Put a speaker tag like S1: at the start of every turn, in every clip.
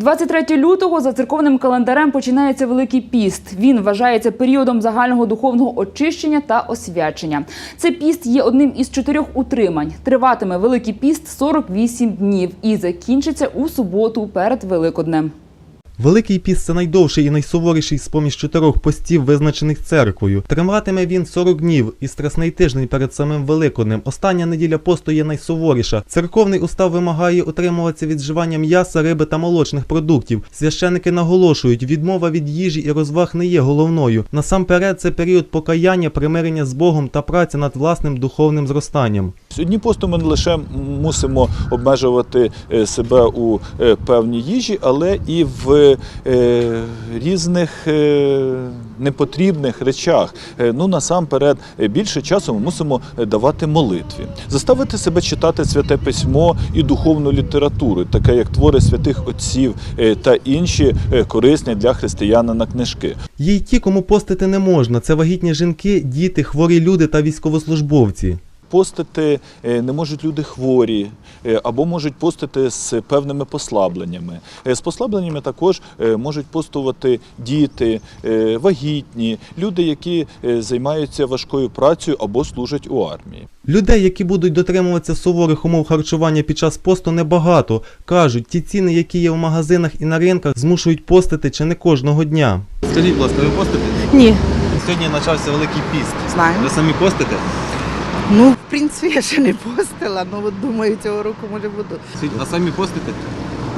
S1: 23 лютого за церковним календарем починається Великий піст. Він вважається періодом загального духовного очищення та освячення. Цей піст є одним із чотирьох утримань. Триватиме Великий піст 48 днів і закінчиться у суботу перед Великоднем.
S2: Великий піст це найдовший і найсуворіший з поміж чотирьох постів, визначених церквою. Триматиме він 40 днів і страсний тиждень перед самим Великоднем. Остання неділя посту є найсуворіша. Церковний устав вимагає утримуватися від вживання м'яса, риби та молочних продуктів. Священики наголошують, відмова від їжі і розваг не є головною. Насамперед, це період покаяння, примирення з Богом та праця над власним духовним зростанням.
S3: Сьогодні посту ми не лише мусимо обмежувати е, себе у е, певній їжі, але і в різних е, непотрібних речах. Е, Ну насамперед, е, більше часу ми мусимо е, давати молитві, заставити себе читати святе письмо і духовну літературу, таке як твори святих отців е, та інші е, корисні для християнина книжки.
S2: Є й ті, кому постити не можна. Це вагітні жінки, діти, хворі люди та військовослужбовці.
S3: Постити е, не можуть люди хворі е, або можуть постити з певними послабленнями. Е, З послабленнями також можуть постувати діти, вагітні, люди, які займаються важкою працею або служать у армії.
S2: Людей, які будуть дотримуватися суворих умов харчування під час посту, небагато. Кажуть, ті ціни, які є в магазинах і на ринках, змушують постити чи не кожного дня.
S4: Скажіть, будь ласка, ви постите?
S5: Ні,
S4: Сьогодні почався великий піст.
S5: знаю.
S4: Ви самі постите?
S5: Ну, в принципі, я ще не постила, ну от думаю, цього року може буду.
S4: А самі постите?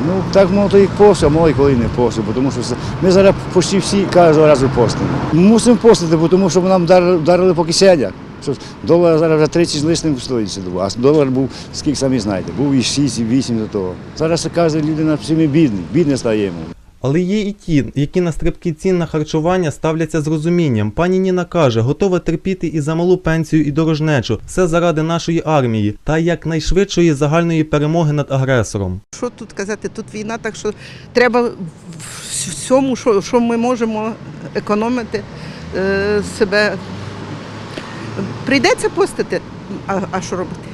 S6: Ну, так мало і пост, а мало і коли не посту, тому що ми зараз почти всі кожного разу постимо. Мусимо постити, бо тому що нам вдарили, по кисенях. Що Долар зараз вже 30 з лишним стоїть, а долар був, скільки самі знаєте, був і 6, і 8 до того. Зараз кожна людина всі ми бідні, бідне стаємо.
S2: Але є і ті, які на стрибки цін на харчування ставляться з розумінням. Пані Ніна каже, готова терпіти і за малу пенсію, і дорожнечу. Все заради нашої армії та якнайшвидшої загальної перемоги над агресором.
S5: Що тут казати? Тут війна, так що треба всьому, що, що ми можемо економити е, себе. Прийдеться постити, а, а що робити?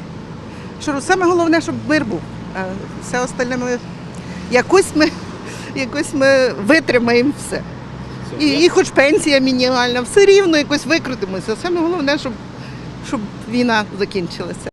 S5: Що, саме головне, щоб мир був. А все остальне ми якось ми, якось ми витримаємо все. І, і хоч пенсія мінімальна, все рівно якось викрутимося. Саме головне, щоб, щоб війна закінчилася.